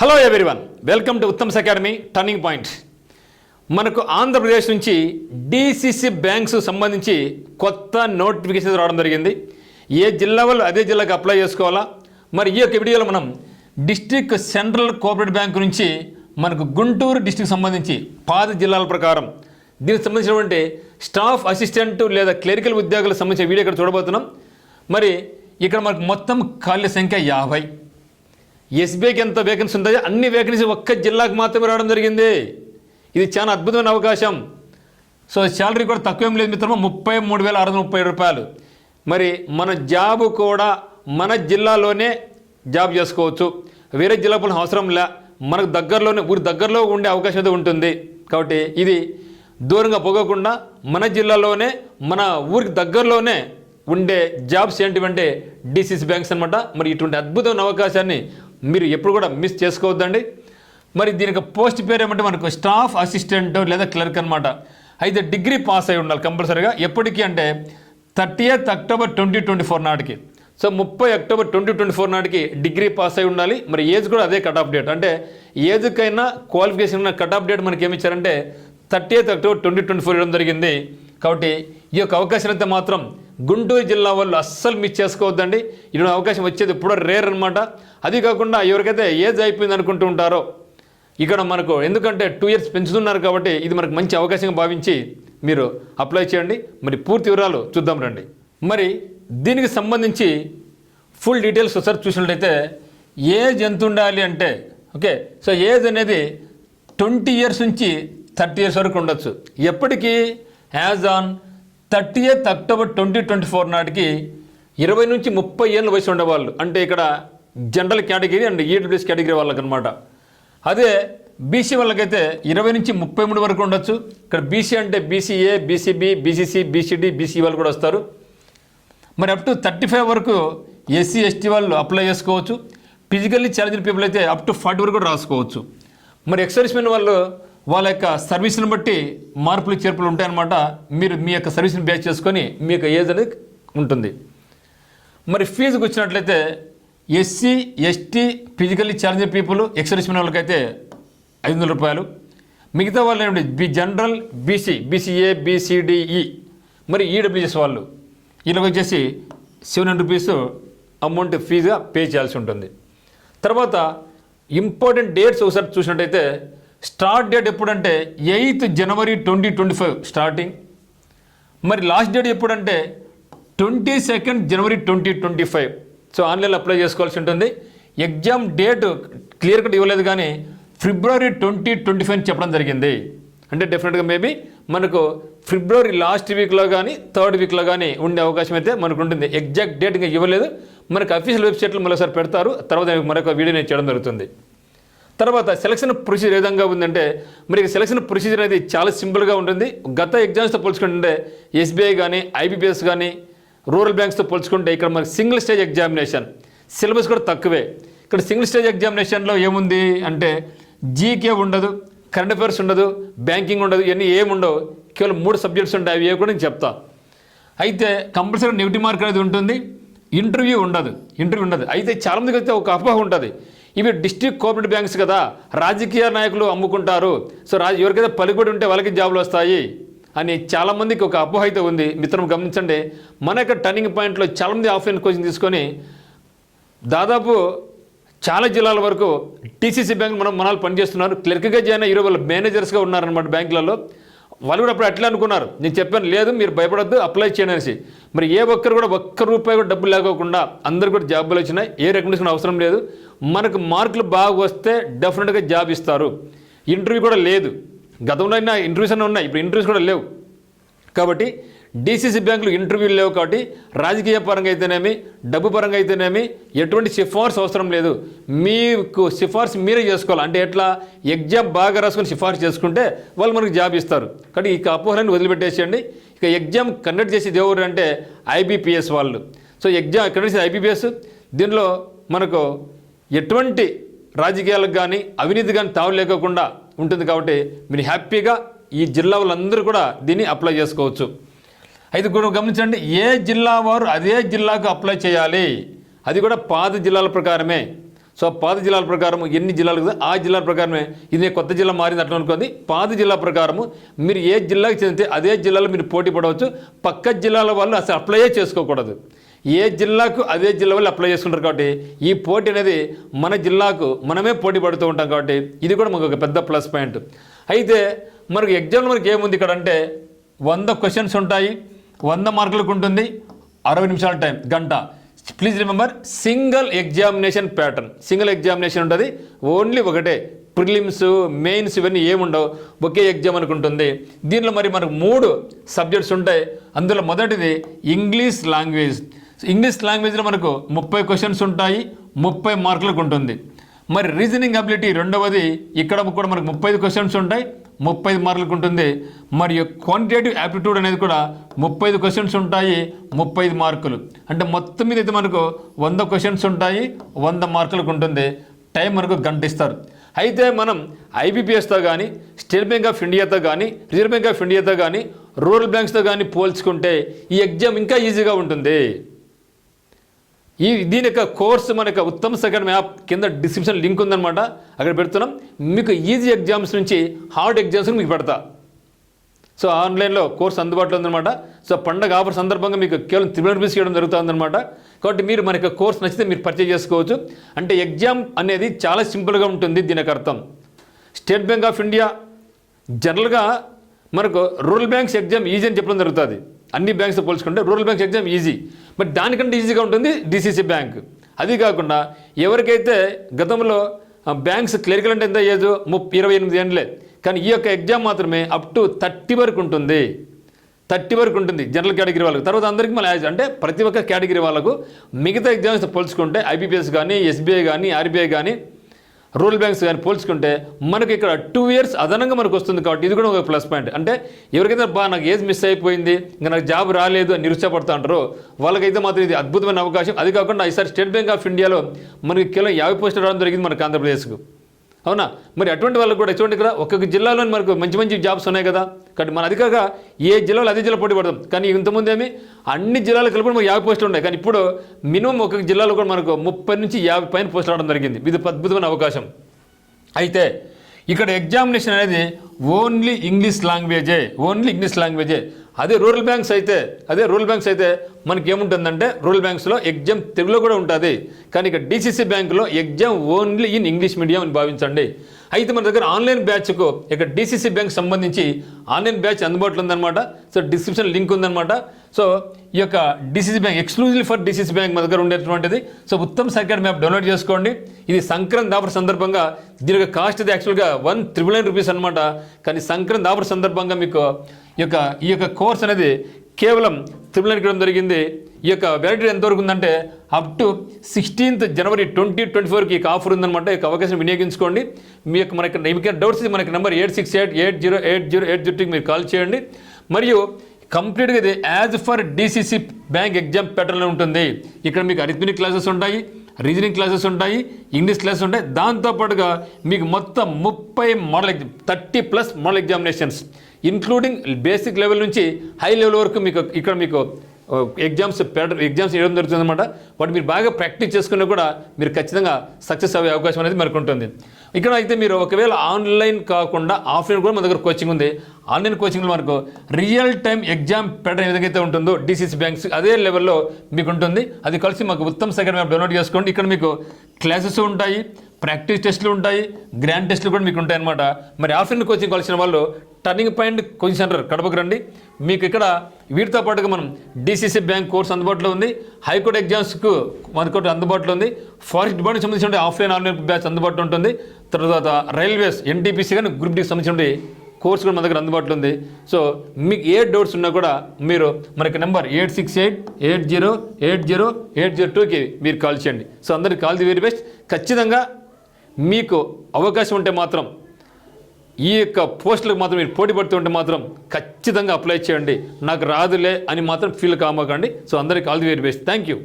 Hello everyone welcome to Uttam's academy turning point మనకు ఆంధ్రప్రదేశ్ నుంచి DCC banks సంబంధించి కొత్త నోటిఫికేషన్ రావడం జరిగింది. ఏ జిల్లా వాళ్ళు అదే జిల్లాకి అప్లై చేసుకోవాలా? మరి ఈ యొక్క వీడియోలో మనం డిస్ట్రిక్ట్ సెంట్రల్ కోఆపరేటివ్ బ్యాంక్ నుంచి మనకు గుంటూరు డిస్ట్రిక్ట్ సంబంధించి పాత జిల్లాల ప్రకారం దీనికి సంబంధించినటువంటి స్టాఫ్ అసిస్టెంట్ లేదా క్లరికల్ ఉద్యోగులకు సంబంధించిన వీడియో ఇక్కడ చూడబోతున్నాం. మరి ఇక్కడ మనకు మొత్తం ఖాళీ సంఖ్య యాభై. ఎస్బీఐకి ఎంత వేకెన్సీ ఉందో అన్ని వేకెన్సీ ఒక్క జిల్లాకు మాత్రమే రావడం జరిగింది. ఇది చాలా అద్భుతమైన అవకాశం. సో శాలరీ కూడా తక్కువేం లేదు మిత్రమా ముప్పై మూడు వేల ఆరు వందల ముప్పై రూపాయలు. మరి మన జాబ్ కూడా మన జిల్లాలోనే జాబ్ చేసుకోవచ్చు. వేరే జిల్లా పోలిన అవసరం లే. మనకు దగ్గరలోనే ఊరి దగ్గరలో ఉండే అవకాశం అయితే ఉంటుంది. కాబట్టి ఇది దూరంగా పోగకుండా మన జిల్లాలోనే మన ఊరికి దగ్గరలోనే ఉండే జాబ్స్ ఏంటివంటే డిసిసి బ్యాంక్స్ అనమాట మరి ఇటువంటి అద్భుతమైన అవకాశాన్ని మీరు ఎప్పుడు కూడా మిస్ చేసుకోవద్దండి. మరి దీనికి పోస్ట్ పేరు ఏమంటే మనకు స్టాఫ్ అసిస్టెంట్ లేదా క్లర్క్ అనమాట అయితే డిగ్రీ పాస్ అయి ఉండాలి కంపల్సరీగా. ఎప్పటికీ అంటే thirty October twenty twenty four నాటికి. సో ముప్పై అక్టోబర్ ట్వంటీ ట్వంటీ ఫోర్ నాటికి డిగ్రీ పాస్ అయి ఉండాలి. మరి ఏజ్ కూడా అదే కట్ ఆఫ్ డేట్ అంటే ఏజ్కైనా క్వాలిఫికేషన్ ఉన్న కట్ ఆఫ్ డేట్ మనకి ఏమి ఇచ్చారంటే thirty October twenty twenty four ఇవ్వడం జరిగింది. కాబట్టి ఈ యొక్క అవకాశం అయితే మాత్రం గుంటూరు జిల్లా వాళ్ళు అస్సలు మిస్ చేసుకోవద్దండి. ఇటువంటి అవకాశం వచ్చేది ఎప్పుడో రేర్ అనమాట అది కాకుండా ఎవరికైతే ఏజ్ అయిపోయింది అనుకుంటూ ఉంటారో ఇక్కడ మనకు ఎందుకంటే టూ ఇయర్స్ పెంచుతున్నారు కాబట్టి ఇది మనకు మంచి అవకాశంగా భావించి మీరు అప్లై చేయండి. మరి పూర్తి వివరాలు చూద్దాం రండి. మరి దీనికి సంబంధించి ఫుల్ డీటెయిల్స్ ఒకసారి చూసినట్లయితే ఏజ్ ఎంత ఉండాలి అంటే ఓకే సో ఏజ్ అనేది ట్వంటీ ఇయర్స్ నుంచి థర్టీ ఇయర్స్ వరకు ఉండొచ్చు. ఎప్పటికీ as on thirty eighth October twenty twenty four నాటికి ఇరవై నుంచి ముప్పై ఏళ్ళ వయసు ఉండేవాళ్ళు అంటే ఇక్కడ general category and EWS category వాళ్ళకి అనమాట అదే బీసీ వాళ్ళకైతే ఇరవై నుంచి ముప్పై మూడు వరకు ఉండొచ్చు. ఇక్కడ బీసీ అంటే BCA BCB BCC BCD BC వాళ్ళు కూడా వస్తారు. మరి అప్ టు థర్టీ ఫైవ్ వరకు ఎస్సీ ఎస్టీ వాళ్ళు అప్లై చేసుకోవచ్చు. ఫిజికల్లీ ఛాలెంజ్ పీపుల్ అయితే అప్ టు ఫార్టీ వరకు కూడా రాసుకోవచ్చు. మరి ఎక్సర్విస్మెన్ వాళ్ళు వాళ్ళ యొక్క సర్వీస్ని బట్టి మార్పులు చేర్పులు ఉంటాయన్నమాట. మీరు మీ యొక్క సర్వీస్ని బేస్ చేసుకొని మీ యొక్క ఏజ్ అనేది ఉంటుంది. మరి ఫీజుకి వచ్చినట్లయితే SC ST physically challenge people exservicemen వాళ్ళకైతే ఐదు వందల రూపాయలు. మిగతా వాళ్ళు ఏమిటి B general BC BCA BCDE మరి ఈడబ్ల్యూఎస్ వాళ్ళు వీళ్ళకి వచ్చేసి సెవెన్ హండ్రెడ్ రూపీస్ అమౌంట్ ఫీజుగా పే చేయాల్సి ఉంటుంది. తర్వాత ఇంపార్టెంట్ డేట్స్ ఒకసారి చూసినట్టయితే స్టార్ట్ డేట్ ఎప్పుడంటే eighth January twenty twenty five starting. మరి లాస్ట్ డేట్ ఎప్పుడంటే twenty second January twenty twenty five. So ఆన్లైన్లో అప్లై చేసుకోవాల్సి ఉంటుంది. ఎగ్జామ్ డేట్ క్లియర్ కట్ ఇవ్వలేదు కానీ ఫిబ్రవరి ట్వంటీ ట్వంటీ ఫైవ్ చెప్పడం జరిగింది. అంటే డెఫినెట్గా మేబీ మనకు ఫిబ్రవరి లాస్ట్ వీక్లో కానీ థర్డ్ వీక్లో కానీ ఉండే అవకాశం అయితే మనకు ఉంటుంది. ఎగ్జాక్ట్ డేట్ ఇంకా ఇవ్వలేదు. మనకు అఫీషియల్ వెబ్సైట్లో మరోసారి పెడతారు. తర్వాత మరొక వీడియో నేను చేయడం జరుగుతుంది. తర్వాత సెలక్షన్ ప్రొసీజర్ ఏ విధంగా ఉందంటే మరి సెలక్షన్ ప్రొసీజర్ అనేది చాలా సింపుల్గా ఉంటుంది. గత ఎగ్జామ్స్తో పోల్చుకుంటే ఎస్బీఐ కానీ ఐబీపీఎస్ కానీ రూరల్ బ్యాంక్స్తో పోల్చుకుంటే ఇక్కడ మనకి సింగిల్ స్టేజ్ ఎగ్జామినేషన్ సిలబస్ కూడా తక్కువే. ఇక్కడ సింగిల్ స్టేజ్ ఎగ్జామినేషన్లో ఏముంది అంటే జీకే ఉండదు కరెంట్ అఫైర్స్ ఉండదు బ్యాంకింగ్ ఉండదు ఇవన్నీ ఏముండవు కేవలం మూడు సబ్జెక్ట్స్ ఉంటాయి అవి కూడా నేను చెప్తా. అయితే కంపల్సరీ నెగిటివ్ మార్క్ అనేది ఉంటుంది ఇంటర్వ్యూ ఉండదు ఇంటర్వ్యూ ఉండదు. అయితే చాలామందికి అయితే ఒక అపోహ ఉంటుంది. ఇవి డిస్ట్రిక్ట్ కోఆపరేటివ్ బ్యాంక్స్ కదా. రాజకీయ నాయకులు అమ్ముకుంటారు. సో రాజ ఎవరికైతే పలుకుబడి ఉంటే వాళ్ళకి జాబులు వస్తాయి అని చాలామందికి ఒక అపోహ అయితే ఉంది. మిత్రం గమనించండి. మన యొక్క టర్నింగ్ పాయింట్లో చాలామంది ఆఫ్లైన్ కోచింగ్ తీసుకొని దాదాపు చాలా జిల్లాల వరకు టీసీసీ బ్యాంక్ మనం మనాలు పనిచేస్తున్నారు. క్లర్క్గా జాయిన్ అయ్యి వాళ్ళు మేనేజర్స్గా ఉన్నారనమాట బ్యాంకులలో. వాళ్ళు కూడా అప్పుడు అట్లా అనుకున్నారు. నేను చెప్పాను లేదు మీరు భయపడొద్దు అప్లై చేయండి అనేసి. మరి ఏ ఒక్కరు కూడా ఒక్క రూపాయి కూడా డబ్బులు లేకోకుండా అందరు కూడా జాబులు వచ్చినాయి. ఏ రికమెండేషన్ అవసరం లేదు. మనకు మార్కులు బాగా వస్తే డెఫినెట్గా జాబ్ ఇస్తారు. ఇంటర్వ్యూ కూడా లేదు. గతంలో అయినా ఇంటర్వ్యూస్ అన్నీ ఉన్నాయి. ఇప్పుడు ఇంటర్వ్యూస్ కూడా లేవు. కాబట్టి డీసీసీ బ్యాంకులు ఇంటర్వ్యూలు లేవు కాబట్టి రాజకీయ పరంగా అయితేనేమి డబ్బు పరంగా అయితేనేమి ఎటువంటి సిఫార్సు అవసరం లేదు. మీకు సిఫార్సు మీరే చేసుకోవాలి. అంటే ఎట్లా? ఎగ్జామ్ బాగా రాసుకొని సిఫార్సు చేసుకుంటే వాళ్ళు మనకు జాబ్ ఇస్తారు. కాబట్టి ఇక అపోహలను వదిలిపెట్టేసేయండి. ఇక ఎగ్జామ్ కండక్ట్ చేసేది ఎవరు అంటే ఐబీపీఎస్ వాళ్ళు. సో ఎగ్జామ్ కండక్ట్ చేసే ఐబీపీఎస్ దీనిలో మనకు ఎటువంటి రాజకీయాలకు కానీ అవినీతి కానీ తావలేకోకుండా ఉంటుంది కాబట్టి మీరు హ్యాపీగా ఈ జిల్లా వాళ్ళందరూ కూడా దీన్ని అప్లై చేసుకోవచ్చు. అయితే కూడా గమనించండి ఏ జిల్లా వారు అదే జిల్లాకు అప్లై చేయాలి? అది కూడా పాత జిల్లాల ప్రకారమే. సో పాత జిల్లాల ప్రకారం ఎన్ని జిల్లాలు ఆ జిల్లాల ప్రకారమే. ఇది కొత్త జిల్లా మారింది అట్లా అనుకోండి. పాత జిల్లా ప్రకారము మీరు ఏ జిల్లాకి చెందితే అదే జిల్లాలో మీరు పోటీ పడవచ్చు. పక్క జిల్లాల వాళ్ళు అసలు అప్లై చేసుకోకూడదు. ఏ జిల్లాకు అదే జిల్లా వాళ్ళు అప్లై చేసుకుంటారు కాబట్టి ఈ పోటీ అనేది మన జిల్లాకు మనమే పోటీ పడుతూ ఉంటాం కాబట్టి ఇది కూడా మనకు ఒక పెద్ద ప్లస్ పాయింట్. అయితే మనకు ఎగ్జామ్లో మనకి ఏముంది ఇక్కడ అంటే వంద క్వశ్చన్స్ ఉంటాయి వంద మార్కులకు ఉంటుంది అరవై నిమిషాల టైం గంట. Please remember single examination pattern single examination ఉంటుంది ఓన్లీ ఒకటే. ప్రిలిమ్స్ మెయిన్స్ ఇవన్నీ ఏముండవు ఒకే ఎగ్జామ్ అనుకుంటుంది దీనిలో మరి మనకు మూడు సబ్జెక్ట్స్ ఉంటాయి. అందులో మొదటిది ఇంగ్లీష్ లాంగ్వేజ్ ఇంగ్లీష్ లాంగ్వేజ్లో మనకు ముప్పై క్వశ్చన్స్ ఉంటాయి ముప్పై మార్కులకు ఉంటుంది. మరి రీజనింగ్ అబిలిటీ రెండవది ఇక్కడ కూడా మనకు ముప్పై క్వశ్చన్స్ ఉంటాయి ముప్పై మార్కులకు ఉంటుంది. మరియు క్వాంటిటేటివ్ యాప్టిట్యూడ్ అనేది కూడా ముప్పై క్వశ్చన్స్ ఉంటాయి ముప్పై మార్కులు. అంటే మొత్తం మీద అయితే మనకు వంద క్వశ్చన్స్ ఉంటాయి వంద మార్కులకు ఉంటుంది. టైం మనకు గంట ఇస్తారు అయితే మనం ఐబీపీఎస్తో కానీ స్టేట్ బ్యాంక్ ఆఫ్ ఇండియాతో కానీ రిజర్వ్ బ్యాంక్ ఆఫ్ ఇండియాతో కానీ రూరల్ బ్యాంక్స్తో కానీ పోల్చుకుంటే ఈ ఎగ్జామ్ ఇంకా ఈజీగా ఉంటుంది. ఈ దీని యొక్క కోర్సు మన యొక్క ఉత్తమ సెకండ్ యాప్ కింద డిస్క్రిప్షన్ లింక్ ఉందన్నమాట. అక్కడ పెడుతున్నాం. మీకు ఈజీ ఎగ్జామ్స్ నుంచి హార్డ్ ఎగ్జామ్స్ మీకు పెడతా. సో ఆన్లైన్లో కోర్స్ అందుబాటులో ఉందన్నమాట. సో పండగ ఆఫర్ సందర్భంగా మీకు కేవలం త్రిబుల్ రూపీస్ చేయడం జరుగుతుందన్నమాట. కాబట్టి మీరు మన యొక్క కోర్స్ నచ్చితే మీరు పర్చేజ్ చేసుకోవచ్చు. అంటే ఎగ్జామ్ అనేది చాలా సింపుల్గా ఉంటుంది దీనికి అర్థం. స్టేట్ బ్యాంక్ ఆఫ్ ఇండియా జనరల్గా మనకు రూరల్ బ్యాంక్స్ ఎగ్జామ్ ఈజీ అని చెప్పడం జరుగుతుంది. అన్ని బ్యాంక్స్తో పోల్చుకుంటే rural banks exam easy but దానికంటే ఈజీగా ఉంటుంది డిసిసి బ్యాంక్ అది కాకుండా ఎవరికైతే గతంలో బ్యాంక్స్ క్లరికల్ అంటే ఎంత ఏజ్ ముప్పై ఇరవై ఎనిమిది ఏండ్లే. కానీ ఈ యొక్క ఎగ్జామ్ మాత్రమే అప్ టు థర్టీ వరకు ఉంటుంది. థర్టీ వరకు ఉంటుంది జనరల్ కేటగిరీ వాళ్ళకి. తర్వాత అందరికీ మళ్ళీ యాజ్ అంటే ప్రతి ఒక్క కేటగిరీ వాళ్ళకు మిగతా ఎగ్జామ్స్ పోల్చుకుంటే ఐబీపీఎస్ కానీ ఎస్బీఐ కానీ ఆర్బీఐ కానీ రూరల్ బ్యాంక్స్ కానీ పోల్చుకుంటే మనకి ఇక్కడ టూ ఇయర్స్ అదనంగా మనకు వస్తుంది కాబట్టి ఇది కూడా ఒక ప్లస్ పాయింట్ అంటే ఎవరికైతే బా నాకు ఏజ్ మిస్ అయిపోయింది ఇంకా నాకు జాబ్ రాలేదు అని నిరుత్సాహపడుతూ ఉంటారో వాళ్ళకైతే మాత్రం ఇది అద్భుతమైన అవకాశం. అది కాకుండా ఈసారి స్టేట్ బ్యాంక్ ఆఫ్ ఇండియాలో మనకి కేవలం యాభై పోస్టులు రావడం జరిగింది మనకు ఆంధ్రప్రదేశ్కు. అవునా? మరి అటువంటి వాళ్ళకి కూడా చూడండి ఇక్కడ ఒక్కొక్క జిల్లాలో మనకు మంచి మంచి జాబ్స్ ఉన్నాయి కదా. కాబట్టి మన అధికంగా ఏ జిల్లాలో అదే జిల్లా పోటీ పడతాం కానీ ఇంతకుముందు ఏమి? అన్ని జిల్లాలు కలిపి మనకు యాభై పోస్టులు ఉన్నాయి. కానీ ఇప్పుడు మినిమం ఒక్కొక్క జిల్లాలో కూడా మనకు ముప్పై నుంచి యాభై పైన పోస్టులు రావడం జరిగింది. ఇది అద్భుతమైన అవకాశం. అయితే ఇక్కడ ఎగ్జామినేషన్ అనేది ఓన్లీ ఇంగ్లీష్ లాంగ్వేజే ఓన్లీ ఇంగ్లీష్ లాంగ్వేజే అదే రూరల్ బ్యాంక్స్ అయితే అదే రూరల్ బ్యాంక్స్ అయితే మనకి ఏముంటుందంటే రూరల్ బ్యాంక్స్లో ఎగ్జామ్ తెలుగులో కూడా ఉంటుంది. కానీ ఇక డిసిసి బ్యాంకులో exam only in English medium అని భావించండి. అయితే మన దగ్గర ఆన్లైన్ బ్యాచ్కు ఇక డిసిసి బ్యాంక్ సంబంధించి ఆన్లైన్ బ్యాచ్ అందుబాటులో ఉందన్నమాట. సో డిస్క్రిప్షన్ లింక్ ఉందన్నమాట. సో ఈ యొక్క DCC bank exclusive for DCC bank మన దగ్గర ఉండేటువంటిది. సో ఉత్తమ్ సర్కార్ మ్యాప్ డౌన్లోడ్ చేసుకోండి. ఇది సంక్రాంతి ఆఫర్ సందర్భంగా దీని యొక్క కాస్ట్ ఇది యాక్చువల్గా వన్ త్రిబుల్ నైన్ రూపీస్ అనమాట కానీ సంక్రాంతి ఆఫర్ సందర్భంగా మీకు ఈ యొక్క ఈ యొక్క కోర్స్ అనేది కేవలం త్రిబుల్ నైన్ జరిగింది. ఈ యొక్క వ్యాలిడిటీ ఎంతవరకు ఉందంటే up to sixteenth January twenty twenty ఫోర్కి ఈ ఆఫర్ ఉందన్నమాట. ఈ యొక్క అవకాశం వినియోగించుకోండి. మీ యొక్క మనకి మీకు డౌట్స్ మనకి number eight six eight eight zero eight zero eight జీరోకి మీరు కాల్ చేయండి. మరియు కంప్లీట్గా ఇది as for DCC bank exam ప్యాటర్న్లో ఉంటుంది. ఇక్కడ మీకు అరిథమెటిక్ క్లాసెస్ ఉంటాయి రీజనింగ్ క్లాసెస్ ఉంటాయి ఇంగ్లీష్ క్లాసెస్ ఉంటాయి. దాంతోపాటుగా మీకు మొత్తం ముప్పై model exam thirty plus model examinations including basic level నుంచి హై లెవెల్ వరకు మీకు ఇక్కడ మీకు ఎగ్జామ్స్ పెడ ఎగ్జామ్స్ వేయడం జరుగుతుంది అనమాట వాటి మీరు బాగా ప్రాక్టీస్ చేసుకున్నా కూడా మీరు ఖచ్చితంగా సక్సెస్ అయ్యే అవకాశం అనేది మనకు ఉంటుంది. ఇక్కడ అయితే మీరు ఒకవేళ ఆన్లైన్ కాకుండా ఆఫ్లైన్ కూడా మన దగ్గర కోచింగ్ ఉంది. ఆన్లైన్ కోచింగ్లో మనకు రియల్ టైం ఎగ్జామ్ పెట్టడం ఏదైతే అయితే ఉంటుందో డిసిసి బ్యాంక్స్ అదే లెవెల్లో మీకు ఉంటుంది. అది కలిసి మాకు ఉత్తమ సెకండ్ మ్యాప్ డౌన్లోడ్ చేసుకోండి. ఇక్కడ మీకు క్లాసెస్ ఉంటాయి ప్రాక్టీస్ టెస్ట్లు ఉంటాయి గ్రాండ్ టెస్ట్లు కూడా మీకు ఉంటాయి అనమాట మరి ఆఫ్లైన్ కోచింగ్ కలిసిన వాళ్ళు టర్నింగ్ పాయింట్ కోచింగ్ సెంటర్ కడపకు రండి. మీకు ఇక్కడ వీటితో పాటుగా మనం డిసిసి బ్యాంక్ కోర్స్ అందుబాటులో ఉంది. హైకోర్టు ఎగ్జామ్స్కు మనకు అందుబాటులో ఉంది. ఫారెస్ట్ డిపార్ట్మెంట్ సంబంధించిన ఆఫ్లైన్ ఆన్లైన్ బ్యాచ్ అందుబాటులో ఉంటుంది. తర్వాత రైల్వేస్ ఎన్టీపీసీ కానీ గ్రూప్ డికి సంబంధించిన కోర్స్ కూడా మన దగ్గర అందుబాటులో ఉంది. సో మీకు ఏ డౌట్స్ ఉన్నా కూడా మీరు మనకి number eight six eight eight zero eight zero eight zero టూకి మీరు కాల్ చేయండి. సో అందరికి కాల్ ది వెరీ బెస్ట్. ఖచ్చితంగా మీకు అవకాశం ఉంటే మాత్రం ఈ యొక్క పోస్టులకు మాత్రం మీరు పోటీ పడుతుంటే మాత్రం ఖచ్చితంగా అప్లై చేయండి. నాకు రాదులే అని మాత్రం ఫీల్ కామకండి. సో అందరికి all the very best. Thank you